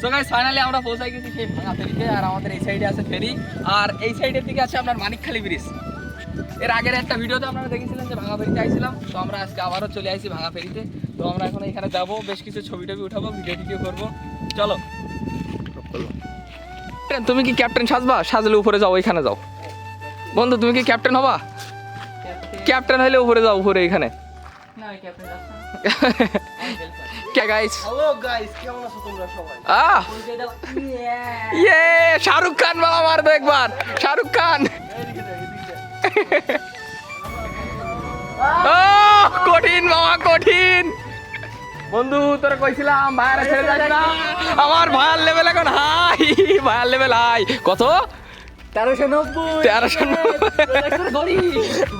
So guys finally আমরা পৌঁছাই গেছি সেই ভাঙা ফেরিতে আর আমাদের এই সাইডে আছে ফেরি। আর এই সাইডের দিকে আছে আপনার মানিকখালী ব্রিজের আগের একটা ভিডিওতে আপনারা দেখেছিলেন যে ভাঙা ফেরিতে আইছিলাম। তো আমরা আজকে আবারও চলে আইছি ভাঙা ফেরিতে তো আমরা এখন এখানে যাব বেশ কিছু ছবি টবি উঠাবো ভিডিও টিডিও করব। চলো। ক্যাপ্টেন, তুমি কি ক্যাপ্টেন সাজবা? সাজলে উপরে যাও ওইখানে যাও। বন্ধু তুমি কি ক্যাপ্টেন হবা? ক্যাপ্টেন হলে উপরে যাও উপরে এখানে। কে গাইস হ্যালো গাইস কেমন আছো তোমরা সবাই? আহ! ইয়ে শাহরুখ খান বাবা মার দো একবার শাহরুখ খান ও কঠিন বাবা কঠিন। বন্ধু তোরা কইছিলাম ভাইয়ারে ছেড়ে যাস না। আমার ভাইয়ার লেভেল এখন হাই ভাইয়ার লেভেল হাই কত? তেরোশো নব্বই। তেরোশো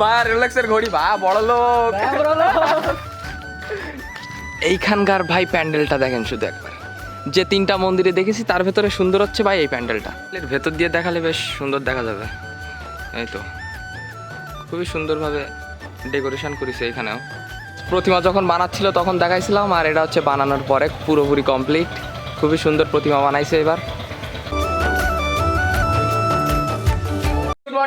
ভাইয়া রিল্যাক্সের ঘড়ি। ভা বড় লোক এইখানকার ভাই প্যান্ডেলটা দেখেন শুধু একবার। যে তিনটা মন্দিরে দেখেছি, তার ভেতরে সুন্দর হচ্ছে ভাই এই প্যান্ডেলটা। এর ভেতর দিয়ে দেখালে বেশ সুন্দর দেখা যাবে। এই তো। খুবই সুন্দরভাবে ডেকোরেশন করেছে এখানেও প্রতিমা যখন বানাচ্ছিল তখন দেখাইছিলাম, আর এটা হচ্ছে বানানোর পরে পুরোপুরি কমপ্লিট। খুবই সুন্দর প্রতিমা বানাইছে এবার।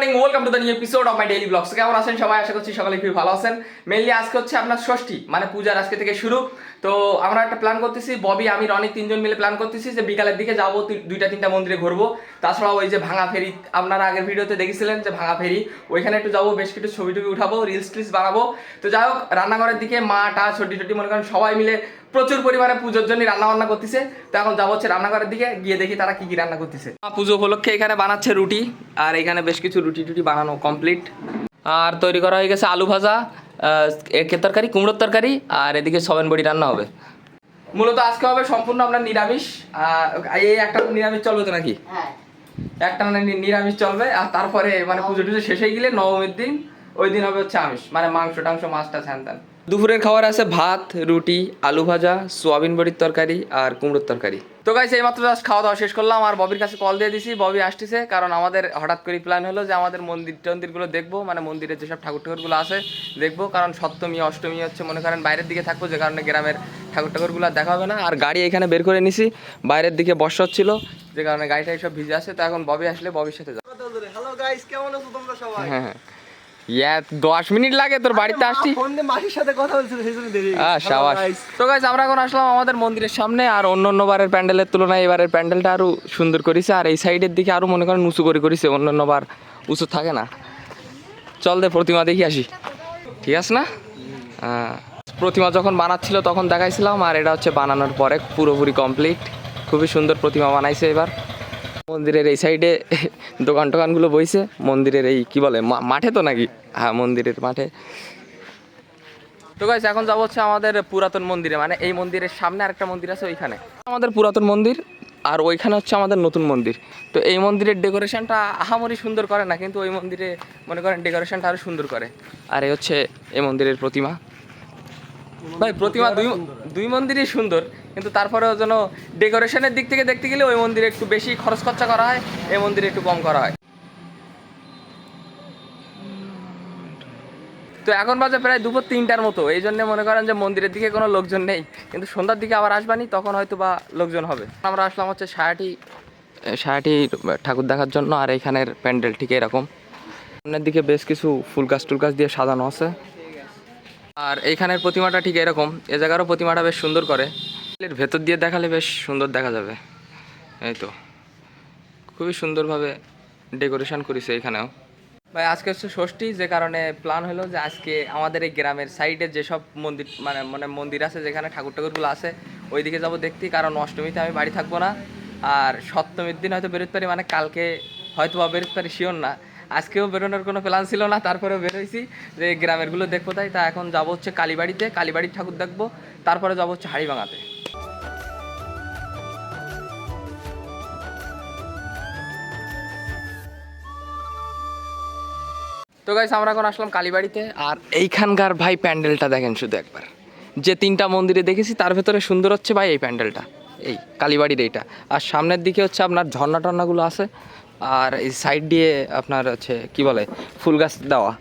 Morning welcome to the new episode of my daily blogs কেমন আছেন সবাই? আশা করছি সকালে খুবই ভালো আছেন। মেনলি আজকে হচ্ছে আপনার ষষ্ঠী মানে পূজার আজকে থেকে শুরু। তো আমরা একটা প্ল্যান করতেছি, ববি, আমি, রনি তিনজন মিলে প্ল্যান করতেছি যে বিকালের দিকে যাব দুইটা, তিনটা মন্দিরে ঘুরবো। তাছাড়া ওই যে ভাঙা ফেরি, আপনারা আগের ভিডিওতে দেখেছিলেন যে ভাঙা ফেরি। ওইখানে একটু যাব, বেশ কিছু ছবি টবি উঠাবো রিলস টিলস বানাবো। তো যাই হোক, রান্নাঘরের দিকে মা, টা ছোটি ছোটি মনে করেন সবাই মিলে প্রচুর পরিমাণে পুজোর জন্য রান্না বান্না করতেছে। তো এখন যাব হচ্ছে রান্নাঘরের দিকে গিয়ে দেখি তারা কি কি রান্না করতেছে। পুজো উপলক্ষে এখানে বানাচ্ছে রুটি আর এখানে বেশ কিছু রুটি টুটি বানানো কমপ্লিট আর তৈরি করা হয়ে গেছে আলু ভাজা আহ, একের তরকারি কুমড়োর তরকারি আর এদিকে সবেন বড়ি রান্না হবে। মূলত আজকে হবে সম্পূর্ণ আপনার নিরামিষ এই একটা নিরামিষ চলবে তো নাকি? একটা মানে নিরামিষ চলবে আর তারপরে মানে পুজো টুজো শেষ হয়ে গেলে নবমীর দিন ওই দিন হবে হচ্ছে আমিষ মানে মাংস টাংস মাছটা ত্যান। দুপুরের খাবার আছে ভাত রুটি আলু ভাজা সোয়াবিন বড়ির তরকারি আর কুমড়োর তরকারি। তো গাইছে এই মাত্র জাস্ট খাওয়া দাওয়া শেষ করলাম আর ববির কাছে কল দিয়ে দিছি ববি আসতেছে কারণ আমাদের হঠাৎ করে প্ল্যান হলো যে আমাদের মন্দির টন্দিরগুলো দেখব মানে মন্দিরের যেসব ঠাকুর ঠাকুরগুলো আছে দেখব কারণ সপ্তমী অষ্টমী হচ্ছে মনে করেন বাইরের দিকে থাকব যে কারণে গ্রামের ঠাকুর ঠাকুরগুলো দেখা হবে না। আর গাড়ি এখানে বের করে নিছি বাইরের দিকে বর্ষা হচ্ছিল যে কারণে গাড়িটা সব ভিজে আছে তো এখন ববি আসলে ববির সাথে যাব। হ্যালো গাইস কেমন আছো তোমরা সবাই? হ্যাঁ হ্যাঁ। ইয়া দশ মিনিট লাগে তোর বাড়িতে আসছি ফোন দিয়ে মাসির সাথে কথা বলছিল সেই জন্য দেরি আহ, সাবাস। তো গাইজ আমরা এখন আসলাম আমাদের মন্দিরের সামনে আর অন্য অন্য বারের প্যান্ডেলের তুলনায় এবারের প্যান্ডেলটা আরও সুন্দর করেছে আর এই সাইডের দিকে আরও মনে করেন উঁচু করে করেছে অন্য অন্য বার উঁচু থাকে না। চল দে প্রতিমা দেখি আসি। ঠিক আছে না? হ্যাঁ। প্রতিমা যখন বানাচ্ছিল তখন দেখাইছিলাম আর এটা হচ্ছে বানানোর পরে পুরোপুরি কমপ্লিট খুবই সুন্দর প্রতিমা বানাইছে এবার। মন্দিরের এই সাইডে দোকান টোকানগুলো বইছে। মন্দিরের এই কি বলে মাঠে তো নাকি? হ্যাঁ মন্দিরের মাঠে। তো গাইস এখন যাব হচ্ছে আমাদের পুরাতন মন্দিরে মানে এই মন্দিরের সামনে আরেকটা মন্দির আছে ওইখানে। আমাদের পুরাতন মন্দির, আর ওইখানে হচ্ছে আমাদের নতুন মন্দির। তো এই মন্দিরের ডেকোরেশনটা আহামরি সুন্দর করে না, কিন্তু ওই মন্দিরে মনে করেন ডেকোরেশনটা আরও সুন্দর করে। আর এই হচ্ছে এই মন্দিরের প্রতিমা। ভাই, প্রতিমা দুই দুই মন্দিরই সুন্দর। কিন্তু তারপরেও যেন ডেকোরেশনের দিক থেকে দেখতে গেলে ওই মন্দিরে একটু বেশি খরচ খরচা করা হয়, এই মন্দিরে একটু কম করা হয়। তো এখন বাজে প্রায় দুপুর তিনটার মতো, এই জন্য মনে করেন যে মন্দিরের দিকে কোনো লোকজন নেই। কিন্তু সন্ধ্যার দিকে আবার আসবানি, তখন হয়তো বা লোকজন হবে। আমরা আসলাম হচ্ছে সায়াটি সায়াটি ঠাকুর দেখার জন্য, আর এখানের প্যান্ডেল ঠিক এরকম। সামনের দিকে বেশ কিছু ফুল গাছ টুল গাছ দিয়ে সাজানো আছে। আর এইখানের প্রতিমাটা ঠিক এরকম, এ জায়গারও প্রতিমাটা বেশ সুন্দর করে। এর ভেতর দিয়ে দেখালে বেশ সুন্দর দেখা যাবে। এই তো। খুবই সুন্দরভাবে ডেকোরেশন করেছে এখানেও। ভাই, আজকে হচ্ছে ষষ্ঠী, যে কারণে প্ল্যান হলো যে আজকে আমাদের এই গ্রামের সাইডে যেসব মন্দির মানে মানে মন্দির আছে, যেখানে ঠাকুর ঠাকুরগুলো আছে, ওইদিকে যাব দেখতে, কারণ অষ্টমীতে আমি বাড়ি থাকব না। আর সপ্তমীর দিন হয়তো বেরোতে পারি মানে কালকে হয়তো বা বেরোতে পারি শিওর না। আজকেও বেরোনোর কোনো প্ল্যান ছিল না, তারপরেও বেরোইছি, যে গ্রামেরগুলো দেখব তাই। তা এখন যাব হচ্ছে কালীবাড়িতে, কালীবাড়ির ঠাকুর দেখব, তারপরে যাব হচ্ছে হাড়িভাঙাতে। তো গাইস আমরা এখন আসলাম কালীবাড়িতে, আর এইখানকার ভাই প্যান্ডেলটা দেখেন শুধু একবার। যে তিনটা মন্দিরে দেখেছি, তার ভেতরে সুন্দর হচ্ছে ভাই এই প্যান্ডেলটা, এই কালীবাড়ির এইটা। আর সামনের দিকে হচ্ছে আপনার ঝর্ণা টর্নাগুলো আছে, আর এই সাইড দিয়ে আপনার হচ্ছে কি বলে, ফুল গাছ দেওয়া।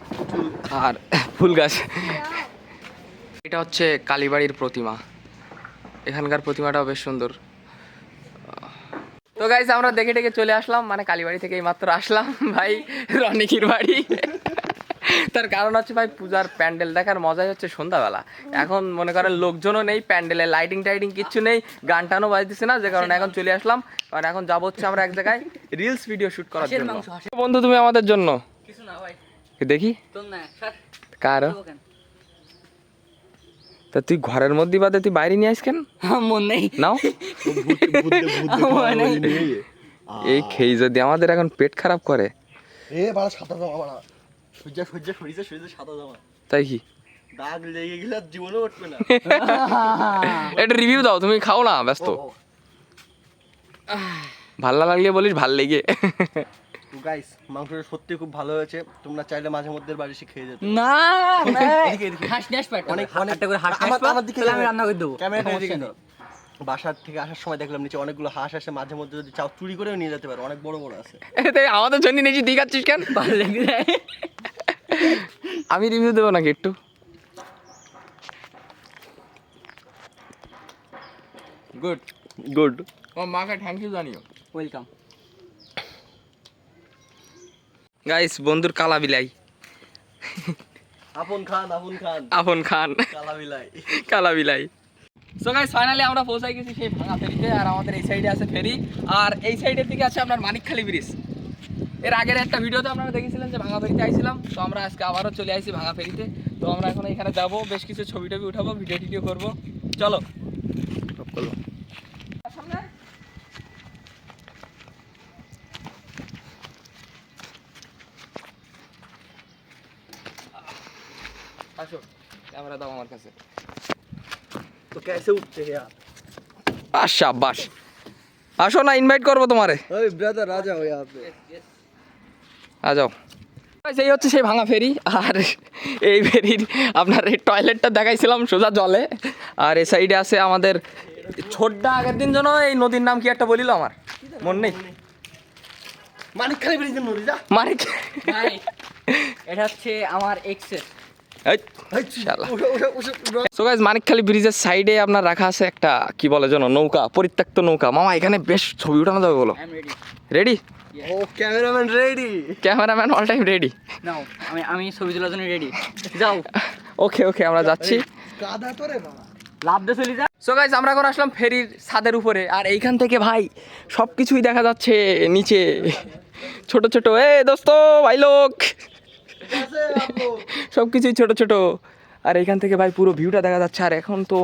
আর ফুল গাছ, এটা হচ্ছে কালীবাড়ির প্রতিমা। এখানকার প্রতিমাটাও বেশ সুন্দর। তো গাইস আমরা দেখে ডেকে চলে আসলাম। মানে কালীবাড়ি থেকে মাত্র আসলাম। ভাই রনিকির বাড়ি। তার কারণ হচ্ছে ভাই পূজার প্যান্ডেল দেখার মজাই হচ্ছে সন্ধ্যাবেলা। এখন মনে করেন লোকজনও নেই প্যান্ডেলে লাইটিং টাইটিং কিচ্ছু নেই গান টানও বাজতেছে না যে কারণে এখন চলে আসলাম। কারণ এখন যাব হচ্ছে আমরা এক জায়গায় রিলস ভিডিও শুট করার জন্য। বন্ধু তুমি আমাদের জন্য? কিছু না ভাই। দেখি। কার? তা তুই ঘরের মধ্যে বাদে তুই বাইরে নিয়ে আস কেন? মন নেই। নাও। এই খেয়ে যদি আমাদের এখন পেট খারাপ করে। এ বাড়া সাদা জামা বাড়া। সূর্যা সূর্যা সরিষা সরিষা সাদা জামা তাই কি? দাগ লেগে গেলে জীবনে উঠবে না। এটা রিভিউ দাও তুমি খাও না ব্যস্ত। ও, ও। ভালো লাগলে বলিস ভালো লেগে। গাইস মাংসটা সত্যি খুব ভালো হয়েছে। তোমরা চাইলে মাঝে মধ্যে বাড়ি এসে খেয়ে যেতে না। হাঁস অনেক করে। অনেক একটা করে হাঁস আমার- দিকে আমি রান্না করে দেবো। দাও। বাসার থেকে আসার সময় দেখলাম নিচে অনেকগুলো হাঁস আসে মাঝে মধ্যে যদি চাও চুরি করেও নিয়ে যেতে পারো অনেক বড় বড় আছে। আমাদের জন্য নিজে দিঘাচ্ছিস কেন? ভালো লেগে যায়। আমি রিভিউ দেবো নাকি একটু? গুড গুড ও মাকে থ্যাংক ইউ জানিও। ওয়েলকাম গাইস বন্ধুর কালা বিলাই। আপন খান আপন খান। আপন খান। কালা বিলাই। কালা বিলাই। সো গাইস ফাইনালি আমরা পৌঁছাই গেছি সেই ভাঙা ফেরিতে আর আমাদের এই সাইডে আছে ফেরি। আর এই সাইডের দিকে আছে আপনার মানিকখালি ব্রিজের আগের একটা ভিডিওতে আপনারা দেখেছিলেন যে ভাঙা ফেরিতে আইছিলাম। তো আমরা আজকে আবারও চলে আইছি ভাঙা ফেরিতে। তো আমরা এখন এখানে যাব বেশ কিছু ছবি টবি উঠাবো ভিডিও টিডিও করব। চলো। আসো ক্যামেরা দাও আমার কাছে। তো বাস আসো না ইনভাইট করব তোমারে। ওই ব্রাদার রাজা হয়ে আপনি আ যাও। সেই হচ্ছে সেই ভাঙা ফেরি আর এই ফেরির আপনার এই টয়লেটটা দেখাইছিলাম সোজা জলে। আর এই সাইডে আছে আমাদের ছোট্টা আগের দিন যেন এই নদীর নাম কি একটা বলিল আমার? মন নেই। মানিক খালি ব্রিজের নদী যা। মানে এটা হচ্ছে আমার এক্সের সো গাইজ মানিকখালী ব্রিজের সাইডে আপনার রাখা আছে একটা কি বলে যেন নৌকা পরিত্যক্ত নৌকা। মামা এখানে বেশ ছবি উঠানো যাবে বলো। রেডি রেডি ও cameraman ready cameraman all time ready now আমি আমি ছবি তোলার জন্য রেডি যাও। ওকে ওকে আমরা যাচ্ছি। কাদা তো রে বাবা। লাভ দিয়ে চলে যা। সো গাইজ আমরা এখন আসলাম ফেরির ছাদের উপরে আর এইখান থেকে ভাই সব কিছুই দেখা যাচ্ছে নিচে। ছোট ছোট এ দোস্ত ভাই লোক। সব কিছুই ছোট ছোট। আর এখান থেকে ভাই পুরো ভিউটা দেখা যাচ্ছে। আর এখন তো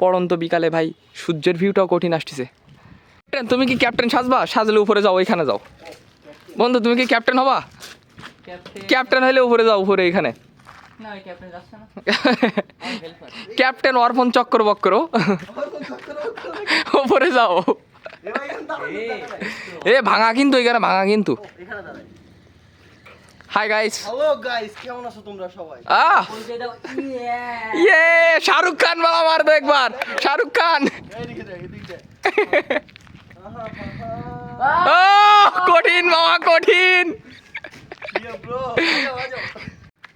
পড়ন্ত বিকালে ভাই সূর্যের ভিউটাও কঠিন আসতেছে। ক্যাপ্টেন তুমি কি ক্যাপ্টেন সাজবা? সাজলে উপরে যাও ওইখানে যাও। বন্ধু তুমি কি ক্যাপ্টেন হবা? ক্যাপ্টেন হলে উপরে যাও উপরে এখানে। ক্যাপ্টেন অর্পণ চক্র বক্র। উপরে যাও। এখানে এ ভাঙা কিন্তু এখানে ভাঙা কিন্তু। এখানে হাই গাইস হ্যালো গাইস কেমন আছো তোমরা সবাই? আহ! ইয়ে ইয়ে শাহরুখ খান বাবা মার তো একবার। শাহরুখ খান। ও কঠিন মামা কঠিন।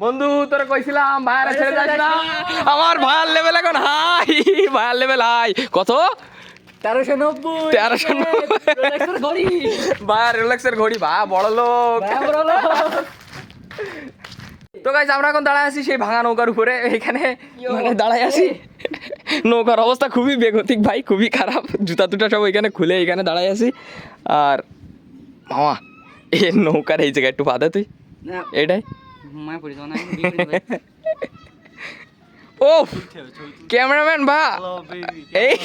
বন্ধু তোরা কইছিলাম ভাইয়ারা ছেড়ে যাস না। আমার ভাইয়ার লেভেল এখন হাই ভাইয়ার লেভেল হাই কত? তেরোশো নব্বই। তেরোশো নব্বই। ঘড়ি। ভাইয়ার রিল্যাক্সের ঘড়ি ভা বড় লোক তো গাইজ আমরা এখন দাঁড়ায় আছি সেই ভাঙা নৌকার উপরে। এখানে মানে দাঁড়ায় আছি। নৌকার অবস্থা খুবই বেগতিক ভাই খুবই খারাপ। জুতা টুটা সব এখানে খুলে এখানে দাঁড়ায় আছি। আর মামা এ নৌকার এই জায়গায় একটু পাদা তুই। এটাই। ও ক্যামেরাম্যান বা। এই।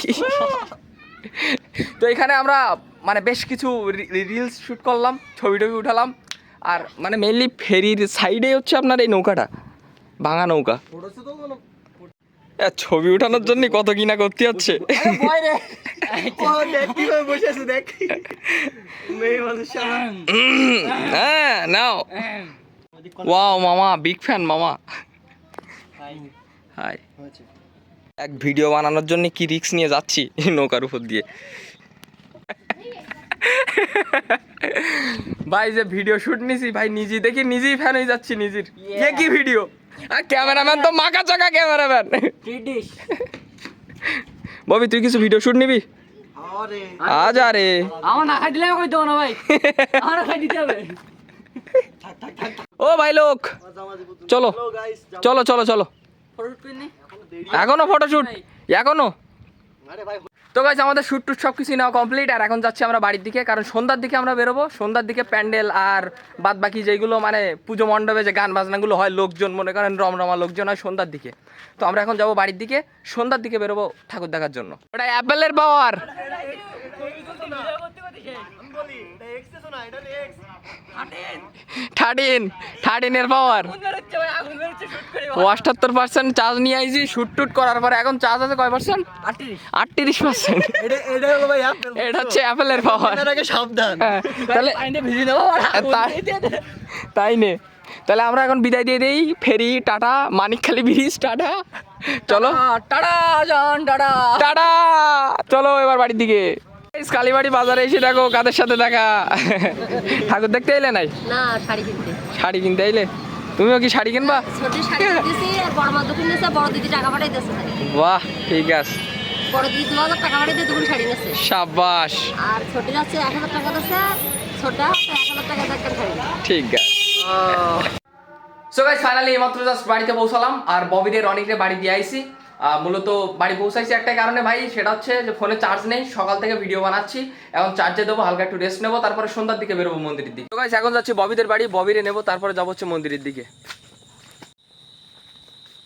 তো এখানে আমরা মানে বেশ কিছু রিলস শুট করলাম ছবি টবি উঠালাম। আর মানে মেনলি ফেরির সাইডে হচ্ছে আপনার এই নৌকাটা, ভাঙা নৌকা। ছবি উঠানোর জন্য কত কিনা করতে হচ্ছে? হ্যাঁ নাও। ওয়াও মামা বিগ ফ্যান মামা। হাই এক ভিডিও বানানোর জন্য কি রিস্ক নিয়ে যাচ্ছি নৌকার উপর দিয়ে? ভাই যে ভিডিও শুট নিছি ভাই নিজে দেখি নিজেই ফ্যান হয়ে যাচ্ছি নিজের। এ কি ভিডিও আর ক্যামেরাম্যান তো মাকা চাকা ক্যামেরাম্যান ববি তুই কিছু ভিডিও শুট নিবি? আজ আরে। আমার না খাই দিলে আমি কই দেবো না ভাই। আমার খাই দিতে হবে। ও ভাই লোক। চলো। চলো চলো চলো। ফটো শুট নি এখনও ফটোশুট এখনও? আরে ভাই তো গাইজ আমাদের শ্যুট টুট সব কিছুই নেওয়া কমপ্লিট আর এখন যাচ্ছি আমরা বাড়ির দিকে, কারণ সন্ধ্যার দিকে আমরা বেরোবো। সন্ধ্যার দিকে প্যান্ডেল আর বাদ বাকি যেগুলো মানে পুজো মণ্ডপে যে গান বাজনাগুলো হয়, লোকজন মনে করেন রমরমা লোকজন হয় সন্ধ্যার দিকে। তো আমরা এখন যাব বাড়ির দিকে, সন্ধ্যার দিকে বেরোবো ঠাকুর দেখার জন্য। ওটা অ্যাপেলের পাওয়ার থার্টিন। থার্টিনের পাওয়ার অষ্টাত্তর পার্সেন্ট চার্জ নিয়ে আইছি শ্যুট টুট করার পরে এখন চার্জ আছে কয় পার্সেন্ট আটত্রিশ। পার্সেন্ট এটা এটা হলো ভাই অ্যাপেল এটা হচ্ছে অ্যাপেলের পাওয়ার সাবধান। তাহলে আর আগুন তাই- নে। তাহলে আমরা এখন বিদায় দিয়ে দেই। Ferry tata Manikkhali bridge tata. চলো। টাটা জান টাটা। টাটা! চলো এবার বাড়ির দিকে। কালীবাড়ি বাজারে এসে দেখো কাদের সাথে দেখা। ঠাকুর দেখতে এলে নাই? না শাড়ি কিনতে। শাড়ি কিনতে এলে? তুমিও কি শাড়ি কিনবা? বাহ ঠিক আছে। বড় দিদি দু হাজার টাকা পাঠাই দিয়ে শাড়ি নিয়েছে সাবাস আর ছোট যাচ্ছে এক হাজার টাকা দিচ্ছে ছোটা এক হাজার টাকা একটা শাড়ি। ঠিক আছে। সো গাইস ফাইনালি এইমাত্র জাস্ট বাড়িতে পৌঁছালাম আর ববিদের অনেকরে বাড়ি দিয়ে আইছি। আহ, মূলত বাড়ি পৌঁছাইছি একটা কারণে ভাই সেটা হচ্ছে যে ফোনে চার্জ নেই সকাল থেকে ভিডিও বানাচ্ছি এখন চার্জে দেবো হালকা একটু রেস্ট নেব তারপরে সন্ধ্যার দিকে বেরোবো মন্দিরের দিকে। তো গাইস এখন যাচ্ছি ববিদের বাড়ি ববিরে নেব তারপরে যাব হচ্ছে মন্দিরের দিকে।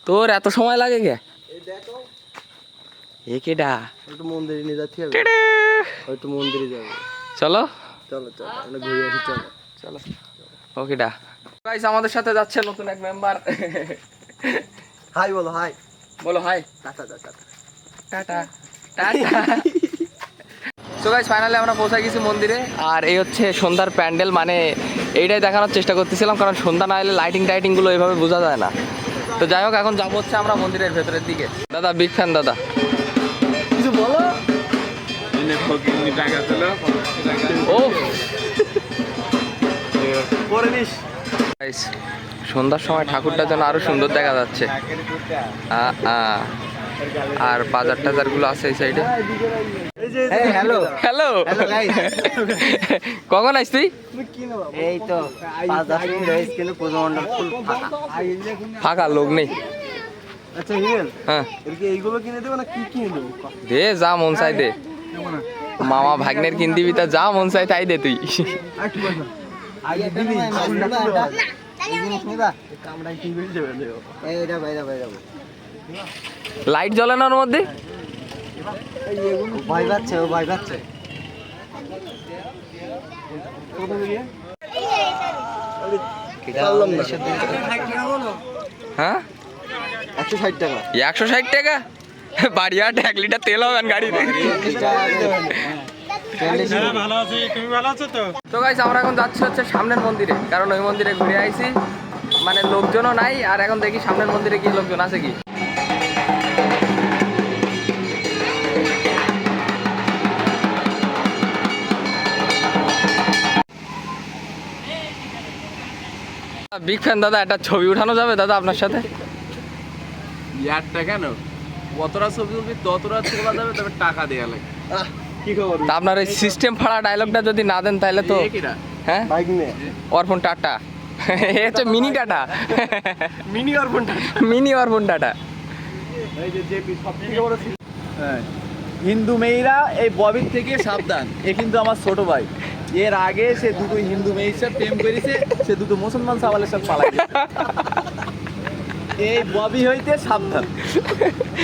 তোর এত সময় লাগে এ কেডা? একটু মন্দিরে নিয়ে যাচ্ছি একটু মন্দিরে যাব। চলো। চলো চলো ঘুরে আসি চলো। গাইস আমাদের সাথে যাচ্ছে নতুন এক মেম্বার হাই বলো হাই বলো hi tata tata tata. Tata so guys finally আমরা পৌঁছে গেছি মন্দিরে। আর এই হচ্ছে সন্ধ্যার প্যান্ডেল মানে এইটাই দেখানোর চেষ্টা করতেছিলাম কারণ সন্ধ্যা না এলে লাইটিং টাইটিংগুলো এইভাবে বোঝা যায় না। তো যাই হোক এখন যাব হচ্ছে আমরা মন্দিরের ভেতরের দিকে। দাদা বিগ ফ্যান দাদা। কিছু বলো? ও পরে নিস সন্ধ্যার সময় ঠাকুরটা যেন আরও সুন্দর দেখা যাচ্ছে। আর বাজার টাজারগুলো আছে এই সাইডে হ্যালো হ্যালো কখন আইস তুই? এই তো ফাঁকা। লোক নেই। আচ্ছা হ্যাঁ। এদিকে এইগুলো কিনে দেবো না? কি কিনে দেবো? দে যা মন চাই দে। মামা ভাগ্নের কিন দিবি তা যা মন চাই তাই দে তুই। আগে দিবি লাইট জ্বলে না ওর মধ্যে? ভয় পাচ্ছে ও ভয় পাচ্ছে। হ্যাঁ? একশো ষাট টাকা। একশো ষাট টাকা? বাড়ি আট এক লিটার তেল হবেন গাড়িতে। তো? গাইস আমরা এখন যাচ্ছি হচ্ছে সামনের মন্দিরে কারণ ওই মন্দিরে ঘুরে আইছি। মানে লোকজনও নাই আর এখন দেখি সামনের মন্দিরে কি লোকজন আছে কি। বিগ ফ্যান দাদা একটা ছবি উঠানো যাবে দাদা আপনার সাথে? ইয়ারটা কেন? কতটা ছবি তুলবি ততটা তোলা যাবে তবে টাকা দেওয়া লাগে তা আপনার এই সিস্টেম ফাড়া ডায়লগটা যদি না দেন তাহলে তো হ্যাঁ? অর্পণ টাটা। এ হচ্ছে mini tata. Mini Arpan tata. Mini Arpan tata. এই যে জেপি সব থেকে বড় হ্যাঁ। হিন্দু মেয়েরা এই ববির থেকে সাবধান। এ কিন্তু আমার ছোট ভাই। এর আগে সে দুটো হিন্দু মেয়ের সাথে প্রেম করেছে সে দুটো মুসলমান সাওয়ালের সাথে পালাই এই ববি হইতে সাবধান।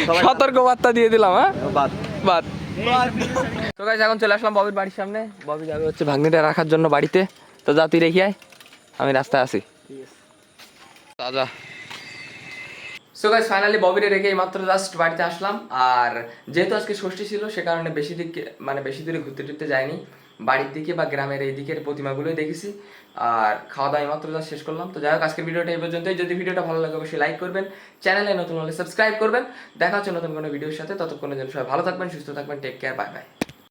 সবাই সতর্ক বার্তা দিয়ে দিলাম হ্যাঁ? বাদ। বাদ। তো গাইজ এখন চলে আসলাম ববির বাড়ির সামনে। ববি যাবে হচ্ছে ভাগ্নিটা রাখার জন্য বাড়িতে। তো যা, তুই রেখে আমি রাস্তায় আসি তাজা। সো গাইজ ফাইনালি ববিরে রেখে মাত্র জাস্ট বাড়িতে আসলাম। আর যেহেতু আজকে ষষ্ঠী ছিল, সে কারণে বেশি দিক মানে বেশি দূরে ঘুরতে টুরতে যাইনি। বাড়ির দিকে বা গ্রামের এই দিকের প্রতিমাগুলোই দেখেছি। আর খাওয়া দাওয়া মাত্র যা শেষ করলাম। তো যাই হোক, আজকের ভিডিওটা এই পর্যন্তই। যদি ভিডিওটা ভালো লাগে, অবশ্যই লাইক করবেন। চ্যানেলে নতুন হলে সাবস্ক্রাইব করবেন। দেখা হচ্ছে নতুন কোনো ভিডিওর সাথে। ততক্ষণের জন্য সবাই ভালো থাকবেন, সুস্থ থাকবেন। Take care bye bye